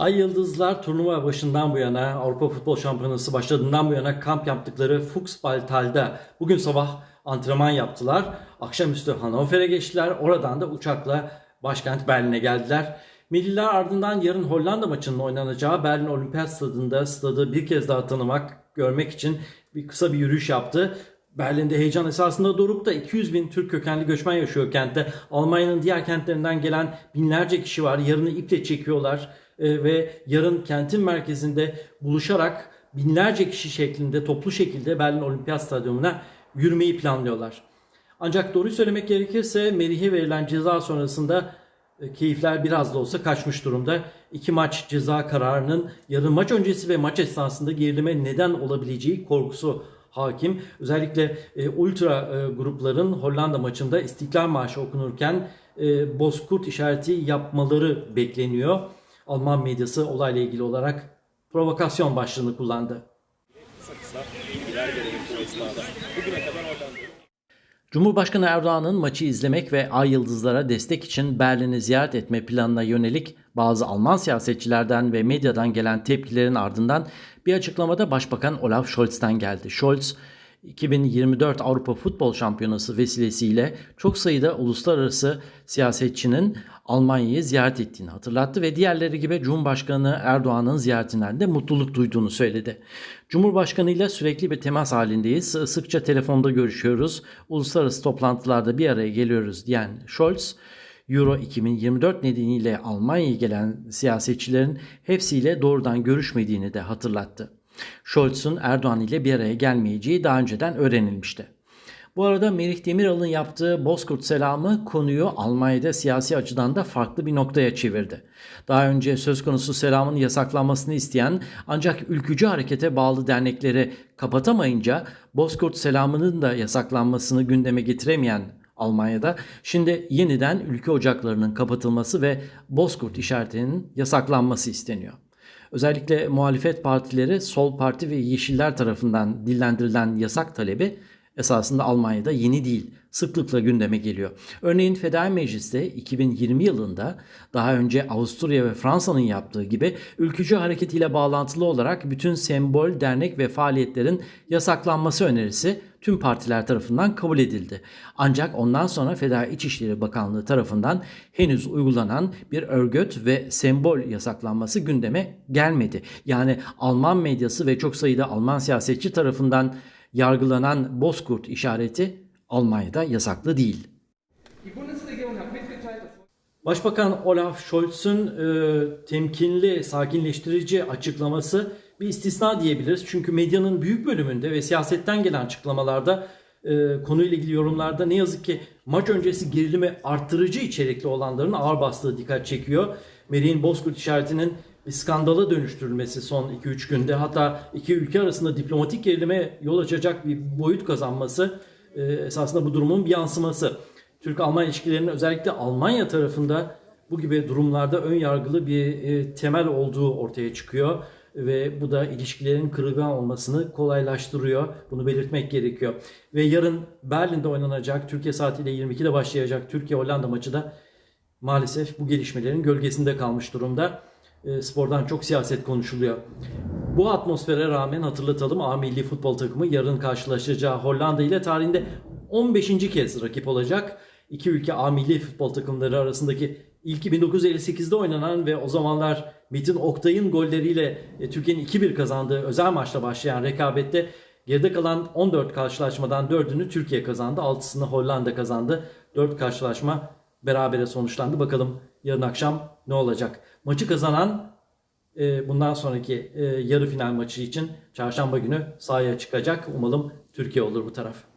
Ay Yıldızlar turnuva başından bu yana Avrupa Futbol Şampiyonası başladığından bu yana kamp yaptıkları Fuchsballtal'da bugün sabah antrenman yaptılar. Akşamüstü Hannover'e geçtiler. Oradan da uçakla başkent Berlin'e geldiler. Milliler ardından yarın Hollanda maçının oynanacağı Berlin Olimpiyat Stadında stadı bir kez daha tanımak, görmek için bir kısa bir yürüyüş yaptı. Berlin'de heyecan esasında doruk da 200 bin Türk kökenli göçmen yaşıyor kentte. Almanya'nın diğer kentlerinden gelen binlerce kişi var. Yarını iple çekiyorlar ve yarın kentin merkezinde buluşarak binlerce kişi şeklinde toplu şekilde Berlin Olimpiyat Stadyumu'na yürümeyi planlıyorlar. Ancak doğruyu söylemek gerekirse Merih'e verilen ceza sonrasında e, keyifler biraz da olsa kaçmış durumda. İki maç ceza kararının yarın maç öncesi ve maç esnasında gerilime neden olabileceği korkusu hakim. Özellikle e, ultra e, grupların Hollanda maçında İstiklal Marşı okunurken e, bozkurt işareti yapmaları bekleniyor. Alman medyası olayla ilgili olarak provokasyon başlığını kullandı. Cumhurbaşkanı Erdoğan'ın maçı izlemek ve Ay Yıldızlara destek için Berlin'i ziyaret etme planına yönelik bazı Alman siyasetçilerden ve medyadan gelen tepkilerin ardından bir açıklamada Başbakan Olaf Scholz'ten geldi. Scholz, 2024 Avrupa Futbol Şampiyonası vesilesiyle çok sayıda uluslararası siyasetçinin Almanya'yı ziyaret ettiğini hatırlattı ve diğerleri gibi Cumhurbaşkanı Erdoğan'ın ziyaretinden de mutluluk duyduğunu söyledi. Cumhurbaşkanı ile sürekli bir temas halindeyiz. Sıkça telefonda görüşüyoruz. Uluslararası toplantılarda bir araya geliyoruz diyen Scholz, Euro 2024 nedeniyle Almanya'ya gelen siyasetçilerin hepsiyle doğrudan görüşmediğini de hatırlattı. Scholz'un Erdoğan ile bir araya gelmeyeceği daha önceden öğrenilmişti. Bu arada Merih Demiral'ın yaptığı Bozkurt selamı konuyu Almanya'da siyasi açıdan da farklı bir noktaya çevirdi. Daha önce söz konusu selamın yasaklanmasını isteyen ancak ülkücü harekete bağlı dernekleri kapatamayınca Bozkurt selamının da yasaklanmasını gündeme getiremeyen Almanya'da şimdi yeniden ülke ocaklarının kapatılması ve Bozkurt işaretinin yasaklanması isteniyor. Özellikle muhalefet partileri Sol Parti ve Yeşiller tarafından dillendirilen yasak talebi esasında Almanya'da yeni değil, sıklıkla gündeme geliyor. Örneğin Federal Meclis'te 2020 yılında daha önce Avusturya ve Fransa'nın yaptığı gibi ülkücü hareketiyle bağlantılı olarak bütün sembol, dernek ve faaliyetlerin yasaklanması önerisi tüm partiler tarafından kabul edildi. Ancak ondan sonra Federal İçişleri Bakanlığı tarafından henüz uygulanan bir örgüt ve sembol yasaklanması gündeme gelmedi. Yani Alman medyası ve çok sayıda Alman siyasetçi tarafından yargılanan Bozkurt işareti Almanya'da yasaklı değil. Başbakan Olaf Scholz'un e, temkinli, sakinleştirici açıklaması bir istisna diyebiliriz. Çünkü medyanın büyük bölümünde ve siyasetten gelen açıklamalarda e, konuyla ilgili yorumlarda ne yazık ki maç öncesi gerilimi arttırıcı içerikli olanların ağır bastığı dikkat çekiyor. Merih'in Bozkurt işaretinin bir skandala dönüştürülmesi son 2-3 günde hatta iki ülke arasında diplomatik gerilime yol açacak bir boyut kazanması e, esasında bu durumun bir yansıması. Türk-Alman ilişkilerinin özellikle Almanya tarafında bu gibi durumlarda ön yargılı bir e, temel olduğu ortaya çıkıyor ve bu da ilişkilerin kırılgan olmasını kolaylaştırıyor. Bunu belirtmek gerekiyor. Ve yarın Berlin'de oynanacak Türkiye saatiyle 22'de başlayacak Türkiye-Hollanda maçı da maalesef bu gelişmelerin gölgesinde kalmış durumda. E, spordan çok siyaset konuşuluyor. Bu atmosfere rağmen hatırlatalım A milli futbol takımı yarın karşılaşacağı Hollanda ile tarihinde 15. kez rakip olacak. İki ülke A milli futbol takımları arasındaki ilki 1958'de oynanan ve o zamanlar Metin Oktay'ın golleriyle e, Türkiye'nin 2-1 kazandığı özel maçla başlayan rekabette geride kalan 14 karşılaşmadan 4'ünü Türkiye kazandı. 6'sını Hollanda kazandı. 4 karşılaşma berabere sonuçlandı. Bakalım yarın akşam ne olacak? Maçı kazanan e, bundan sonraki e, yarı final maçı için çarşamba günü sahaya çıkacak. Umalım Türkiye olur bu taraf.